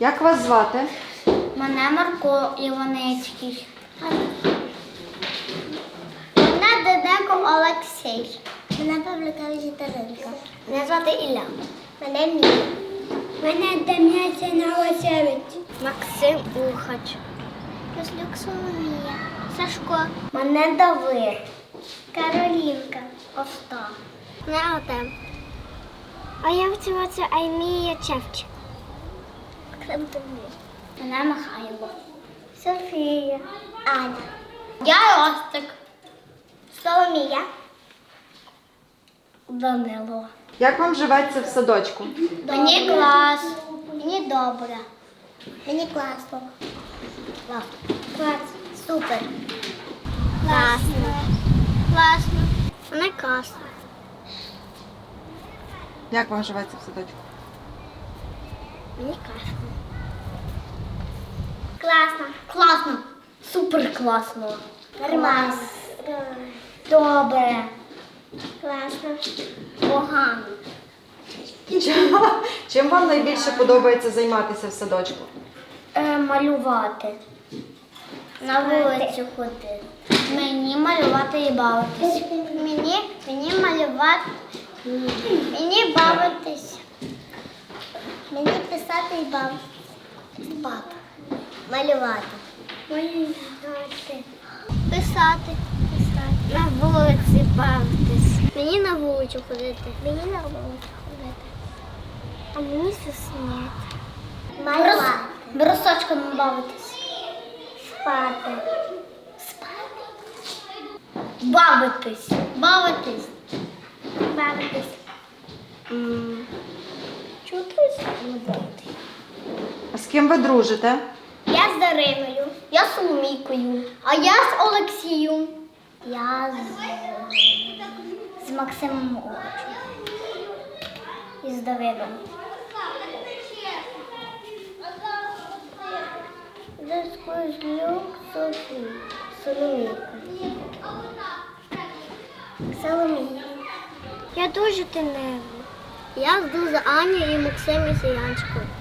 Як вас звати? Мене Марко Іваницький. Мене Деденко Олексій. Мене Павликавич Віталинка. Мене звати Ілля. Мене Мія. Мене Дем'яця Новосевич. Максим Ухач. Кослюк Соломія. Сашко. Мене Давид. Каролінка. Остап. Мене Артем. А я вчилася Аймія Чевчик. Мене Михайло. Софія. Аня. Я Ростик. Соломія. Данило. Як вам живеться в садочку? Мені клас. Мені добре. Мені класно. Клас. Клас. Супер. Класно. Класно. Мені класно. Як вам живеться в садочку? Мені класно. Класно. Класно. Супер класно. Нормально. Добре. Класно. Погано. Чим, чим вам найбільше подобається займатися в садочку? Е, малювати. На вулицю ходити. Мені малювати і бавитись. Мені, мені малювати. Мені бавитись. Мені писати і бавитись. Спати. Малювати. Малювати. Писати. Писати. На вулиці бавитись. Мені на вулицю ходити. Мені на вулицю ходити. А мені сусняти. Малювати. Брусочком бавитись. Спати. Спати. Бавитись. Бавитись. Бавитись. Чутись? Бавитись. А з ким ви дружите? Я з Дариною. Я з Соломійкою. А я з Олексієм. Я з, з Максимом Мовичем. І з Давидом. Заскозлюк Софі. Соломійка. Соломійка. Я дуже тенева. Я дуже Аня і Максим і Сіянчиком.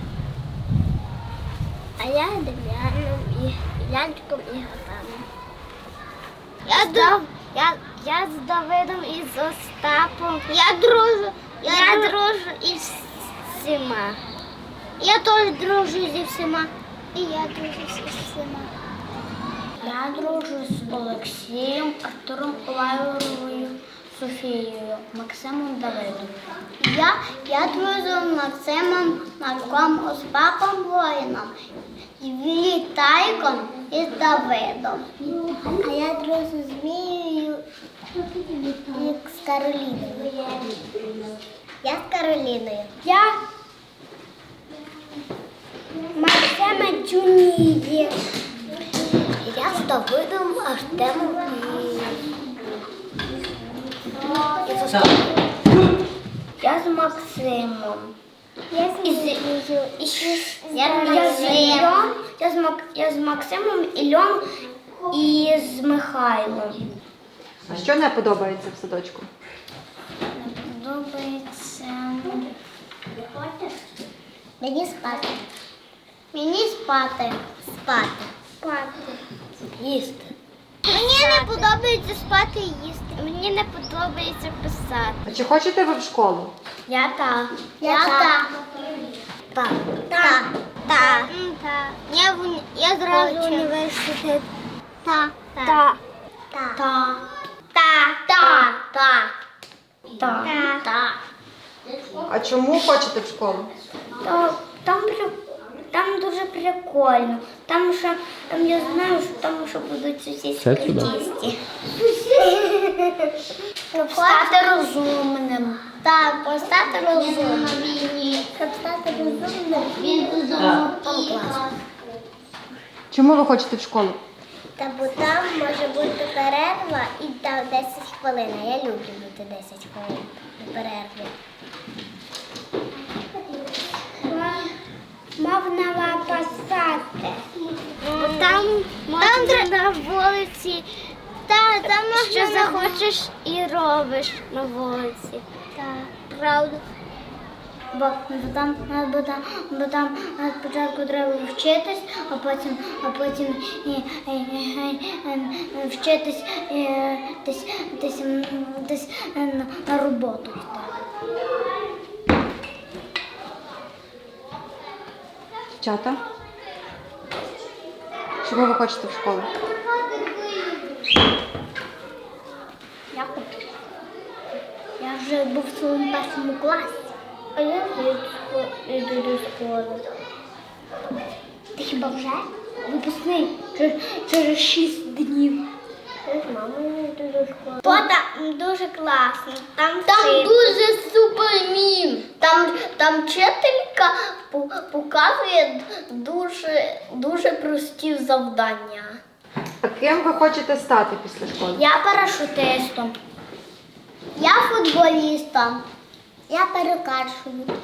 А я Дем'яном і Янчиком і Гатаном. Я, з я, я з Давидом і з Остапом. Я дружу. Я, я дружу із всіма. Я теж дружу зі всіма. І я дружу зі всіма. Я дружу з Олексієм, Артуром Лайворовою, Софією, Максимом Давидом. Я, я з Максимом, Марком, Остапом воїном, Вітайком і з Давидом. А я дружу з Мією і з Кароліною. Я з Кароліною. Я Максима Джуніє. Я з Давидом, Артемом Я з Максимом. Я з Іллею. Ще я, з Іллею. я, з Мак... я з Максимом, Іллем і з Михайлом. А що не подобається в садочку? Подобається. Мені спати. Мені спати. Спати. Спати. Їсти. Мені не подобається спати і їсти. Мені не подобається писати. А чи хочете ви в школу? Я та. Я та. Та. Та. Та. Та. Я, в, я зразу в університет. Та. Та. Та. Та. Та. Та. Та. Та. Та. А чому хочете в школу? Там, там дуже прикольно. Там що там я знаю, що там що будуть сусідські сюди. Щоб стати розумним. Так, бо стати розумним. Щоб стати розумним, він клас. Чому ви хочете в школу? Та бо там може бути перерва і там 10 хвилин. А я люблю бути 10 хвилин на Можна пасати. Там, там на вулиці. Та, там можна що захочеш і робиш на вулиці. Так. Правда. бо, бо там, бо там, бо там спочатку треба вчитись, а потім, а потім і, і, і, і, вчитись е, десь, десь, десь на, на роботу йти. Дівчата? Чого ви хочете в школу? Я хочу. Я вже був в своєму першому класі. А я йду до школи. Ти хіба вже? Випускний через 6 днів. З мамою до школи. Пота дуже класно. Там, Там дуже супер мім. Там, там вчителька показує дуже, дуже прості завдання. А ким ви хочете стати після школи? Я парашутистом. Я футболістом. Я перекачую.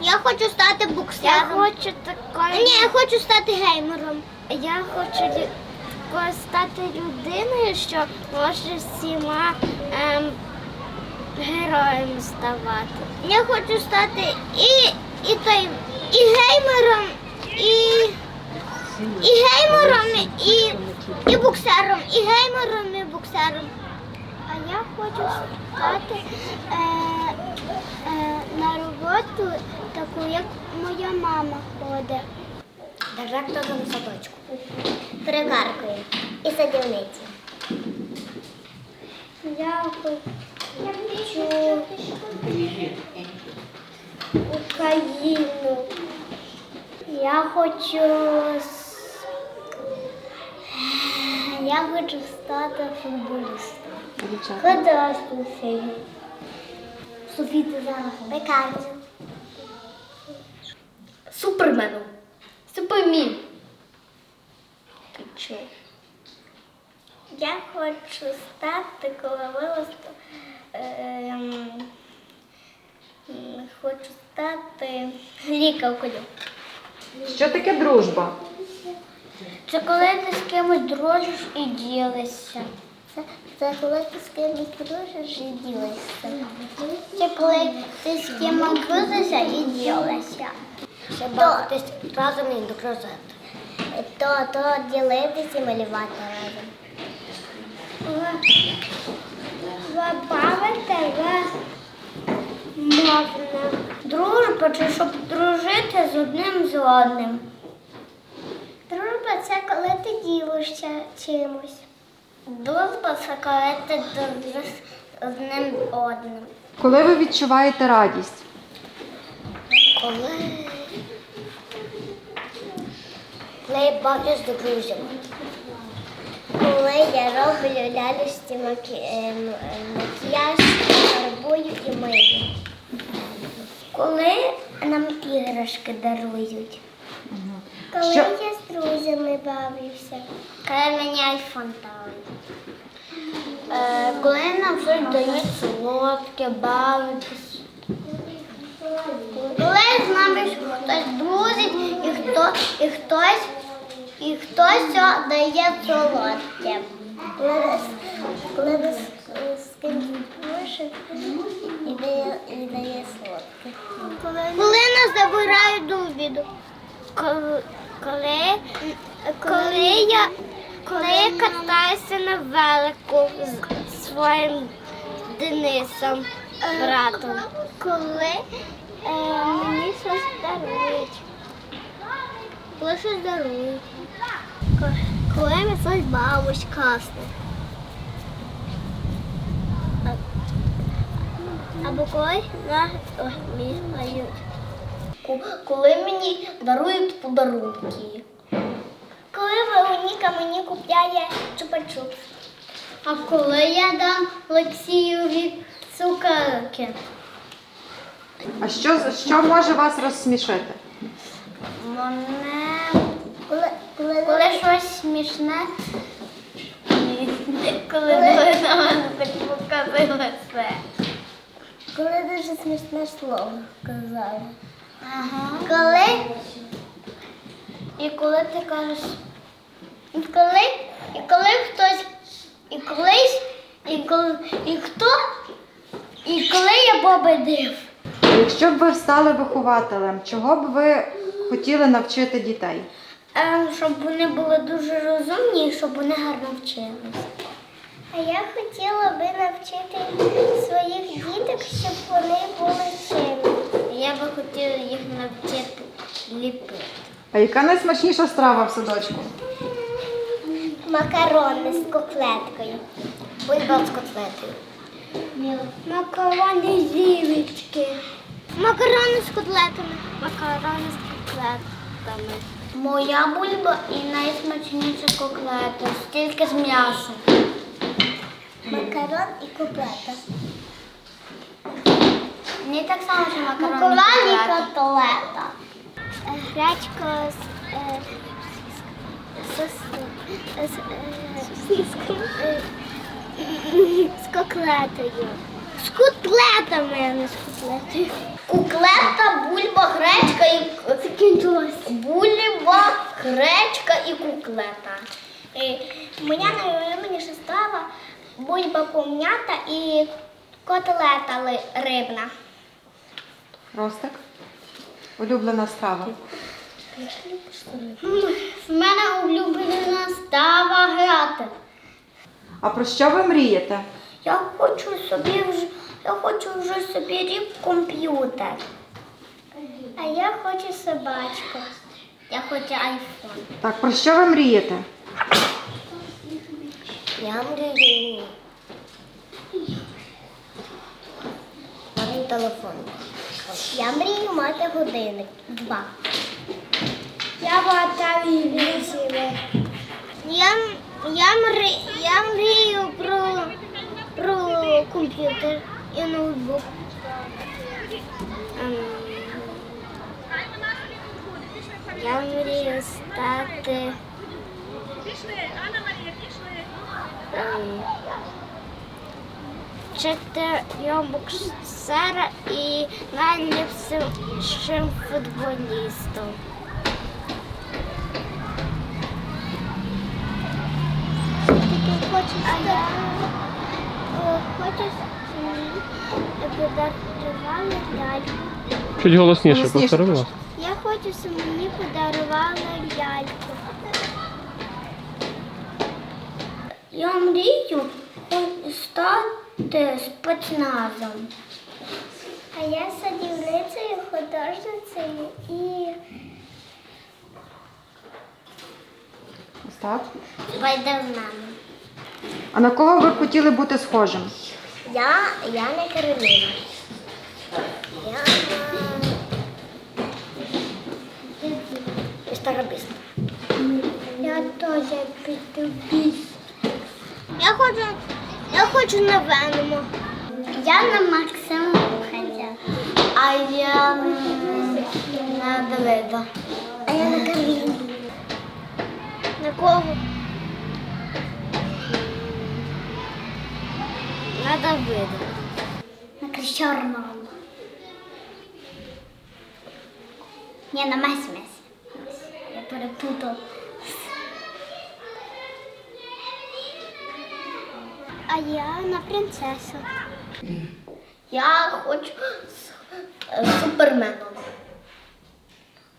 Я хочу стати боксером. Я хочу такою. Ні, я хочу стати геймером. Я хочу лю- стати людиною, що може всіма ем, героями ставати. Я хочу стати і, і, той, і геймером, і, і геймером, і, і боксером, і геймером, і боксером. А я хочу стати е, е, на роботу таку, як моя мама ходить. Директором садочку. Перекаркою і садівниці. Я хочу Україну. Я хочу я хочу стати футболістом. Сильно. Софіти зараз. Пекарцю. Суперменом. Чого? Я хочу стати, коли виросту. ем, хочу стати лікаркою. Що таке дружба? Це коли ти з кимось дружиш і ділишся. Це, це коли ти з кимось дружиш і ділишся. Це коли ти з кимось дружишся і ділишся. Ще бавитись разом і дружити. То, то ділитися і малювати разом. Забавити можна. Дружба це щоб дружити з одним з одним. Дружба це коли ти ділишся чимось. Дружба це коли ти дружиш з одним одним. Коли ви відчуваєте радість? Коли? Коли я бавлюсь з друзями. Коли я роблю лялюсті макі... е, е, макіяж, фарбую і мию. Коли нам іграшки дарують. Коли Що- я з друзями бавлюся. Коли мені айфон. Е, коли нам щось дають солодке, бавитись. Коли з нами хтось друзить і, хто, і хтось і хтось дає солодке. І дає, і дає солодке. Коли, нас забирають до обіду. Коли, коли, коли я коли я катаюся на велику з своїм Денисом, братом. Коли е, мені щось дарують. Коли щось дарують. Ко- Коли ми щось бавимось класно. Або коли на Коли мені дарують подарунки. Коли Вероніка мені купляє чупа-чупс. А коли я дам Олексієві цукерки. А що, що може вас розсмішити? Мене коли, коли, коли щось смішне. Коли ви на мене так показали все. Коли дуже смішне слово казали. Ага. Коли і коли ти кажеш. І коли, і коли хтось, і колись, і коли, і хто, і коли я победив. Якщо б ви стали вихователем, чого б ви хотіли навчити дітей? Ем, щоб вони були дуже розумні і щоб вони гарно вчилися. А я хотіла би навчити своїх діток, щоб вони були чимні. Я би хотіла їх навчити ліпити. А яка найсмачніша страва в садочку? Макарони з котлеткою. Бульба з котлетою. Макарони з зілечки. Макарони з котлетами. Макарони з котлетами. Моя бульба і найсмачніша котлета. Тільки з м'ясом. Макарон і котлета. Не так само, що макарони. Макарони і котлета. Гречка з, е, з, з, з, котлетами, а не з котлетою. Куклета, бульба, гречка і закінчилось. Бульба, гречка і куклета. Е, Моя найулюбленіша страва бульба пом'ята і котлета рибна. Ростик? Улюблена страва. В мене улюблена става грати. А про що ви мрієте? Я хочу собі вже, я хочу вже собі рік комп'ютер. А я хочу собачку. Я хочу айфон. Так, про що ви мрієте? Я мрію. Мати телефон. Я мрію мати годинник. Два. Я мати вісім. Я, я, мрі, я мрію про, про комп'ютер і ноутбук. Ем, Я мрію стати. ем, чотирьом боксера і найліпшим футболістом. А я е, хочу подарували ляльку. Чуть голосніше, Голосніше повтори, будь ласка. Я хочу, щоб мені подарували ляльку. Я мрію стати спецназом. А я садівницею, художницею і спайдерменом. А на кого ви б хотіли бути схожим? Я, я не Кароліна. Я старобіст. Я теж підробіст. Я хочу, я хочу на Веному. Я на Максиму хотя. А я на Давида. А я на Кароліну. На кого? На Давида. На Романовну. Ні, на Месі Месі. Я перепутав. А я на принцесу. Я хочу е, суперменом.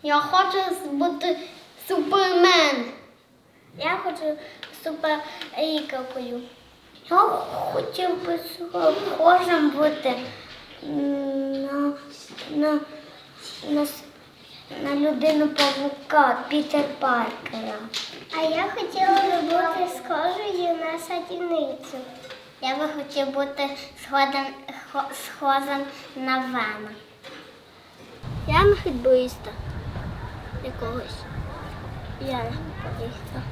Я хочу бути супермен. Я хочу суперікакою. Я хотів би схожим бути на, на, на, на людину павука Пітер Паркера. А я хотіла би бути схожою на садівницю. Я би хотів бути схожим, схожим на Вена. Я на футболіста якогось. Я на футболіста.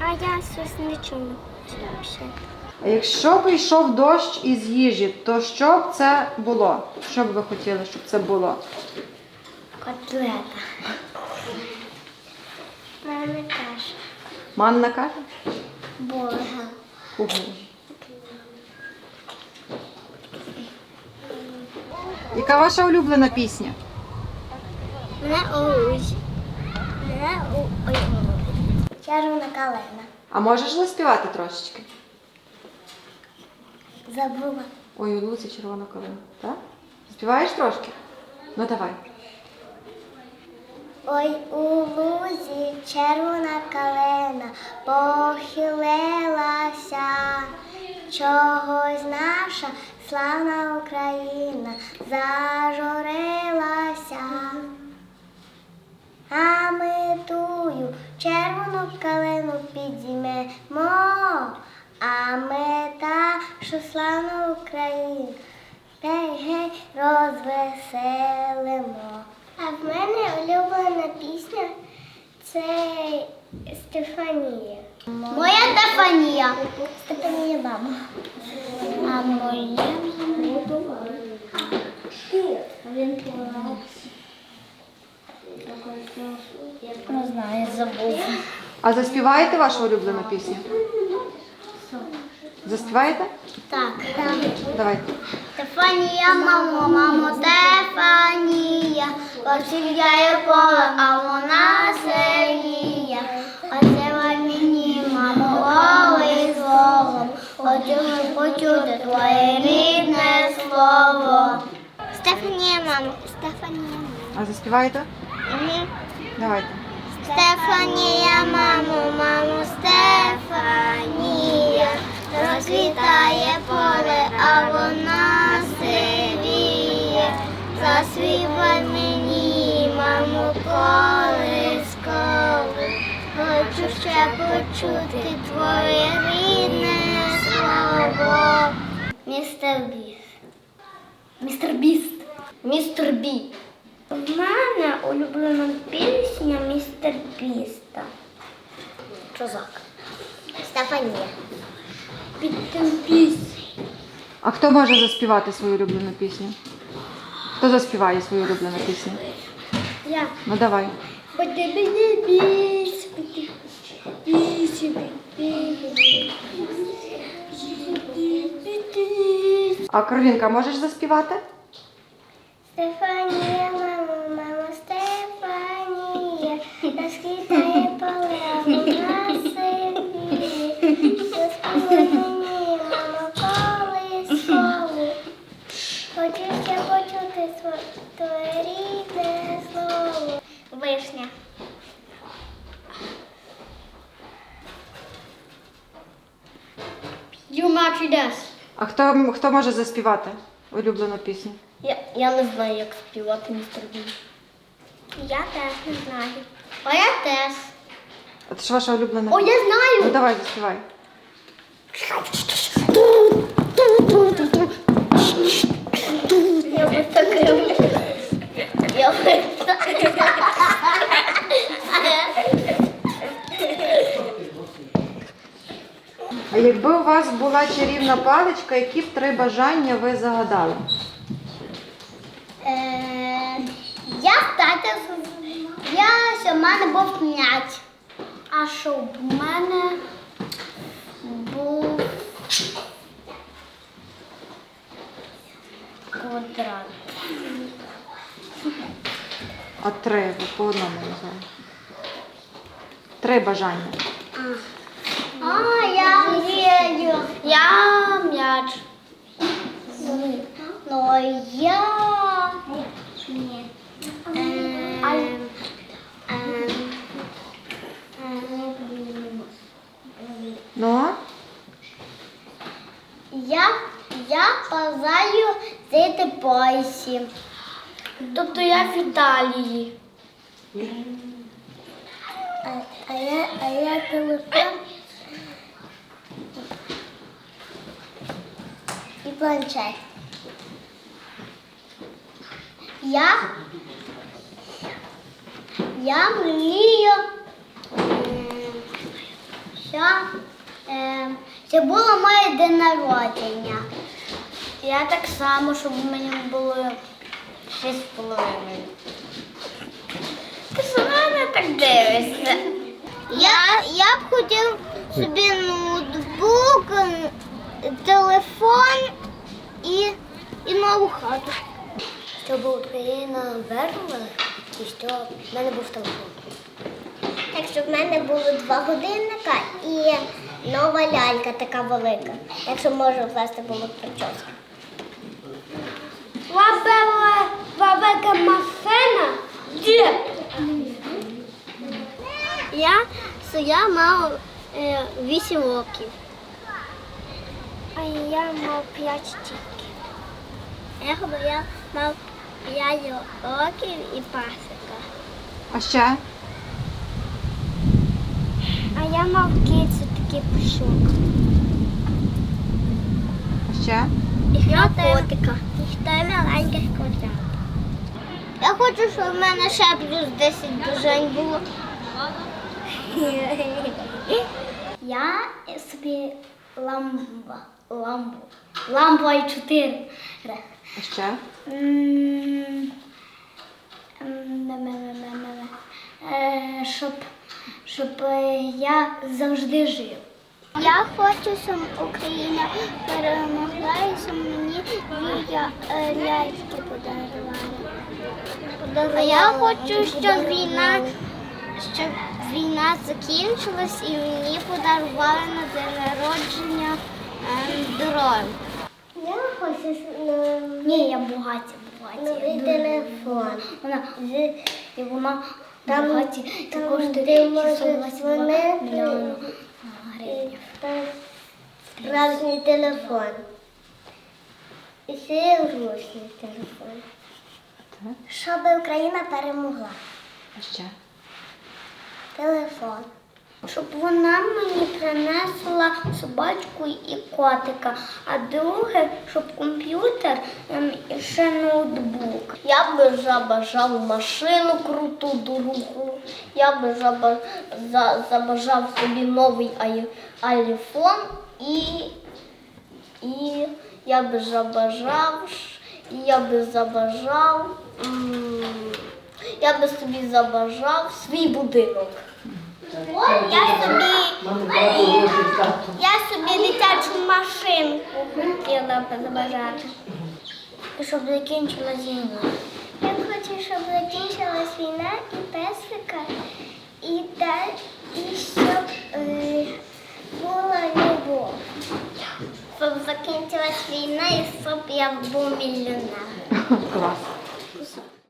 А я щось нічого не хочу взагалі. Якщо б йшов дощ із їжі, то що б це було? Що б ви хотіли, щоб це було? Котлета. Мене каша. Манна каже? Бога. Угу. Яка ваша улюблена пісня? Мене Олусь. Мене у... Червона калина. А можеш заспівати трошечки? Забула. Ой, у Луці червона калина. Так? Співаєш трошки? Ну давай. Ой, у лузі червона калина похилилася, чогось наша славна Україна зажурилася. А ми тую червону калину підіймемо, а ми та, що славна Україна, гей, гей, розвеселимо. А в мене улюблена пісня це Стефанія. Моя Стефанія. Стефанія мама. А моя не знаю, забув. А заспіваєте вашу улюблену пісню? Заспіваєте? Так. Давайте. Стефанія, мамо, мамо, Стефанія, посіяє поле, а вона сеє. Оце мені, мамо, голий словом, хотіли почути твоє рідне слово. Стефанія, мамо, Стефанія. А заспіваєте? Давайте. Стефанія, мамо, мамо, Стефанія, розлітає поле, а вона сивіє. Заспівай мені, мамо, колискову, хочу ще почути твоє рідне слово. Містер Біст. Містер Біст. Містер Бі. В мене улюблена пісня містер Біста. Чозак. Стефанія. Під тим. А хто може заспівати свою улюблену пісню? Хто заспіває свою улюблену пісню? Я. Ну давай. Мені біс, біс, біс. А Кровінка, можеш заспівати? Стефанія, мамо, мамо, Стефанія, розквітає поле, а вона сивіє. Заспівай мені, мамо, колискову. Хочу ще почути сво- твоє рідне слово. Вишня. You much does. А хто, хто може заспівати улюблену пісню? Я, я не знаю, як співати містер Бі. Я теж не знаю. А я теж. А це ж ваша улюблена О, я Ну знаю. давай, заспівай. Я би так. Я би так. А якби у вас була чарівна паличка, які б три бажання ви загадали? Е, я стати, я, що в мене був м'яч. А що в мене був квадрат. А три, ви по одному назвали. Три бажання. А, я вірю. Я м'яч. Ну, я... Ні. Ну, Я, я бажаю жити поясі. Тобто я в Італії. А, а я, а я телефон і планшет. Я, я мрію, ем, що, ем, це було моє день народження. Я так само, щоб мені було шість половиною. Ти на так дивишся. Я, я б хотів собі ноутбук, телефон нову хату. Щоб Україна вернула і щоб в мене був телефон. Так, щоб в мене було два годинника і нова лялька така велика, якщо може власти було прическа. Лабела, лабека машина? Де? Я, я мав е, 8 років. А я мав 5 тільки. Я ходив, я мав 5 років і пасика. А ще? А я мав кицю такий пушок. А ще? І котика. І ще маленьких котят. Я хочу, щоб в мене ще плюс 10 бажань було. Я собі ламба, ламбу, ламбу і 4. А ще? Е, Щоб, щоб е, я завжди жив. Я хочу, щоб Україна перемогла і щоб мені я, е, подарували. А я хочу, щоб війна, щоб війна закінчилась і мені подарували на день народження дрон. Я хочу Ні, я багаті, багаті. новий телефон. Вона і вона Там- багаті там, також де 622 дзвонити. гривень. Справжній телефон. І ще є ручний телефон. Так. Щоб Україна перемогла. А ще? Телефон. Щоб вона мені принесла собачку і котика, а друге, щоб комп'ютер ем, і ще ноутбук. Я би забажав машину круту дорогу. Я би забажав собі новий ай- айфон і, і я би забажав, я би забажав, я би собі забажав свій будинок. Я собі, я собі дитячу машинку хотіла забажати. Щоб закінчилась війна. Я хочу, щоб закінчилась війна і песика, і, та, і щоб е, була любов. Щоб закінчилась війна і щоб я був мільйонером. Клас.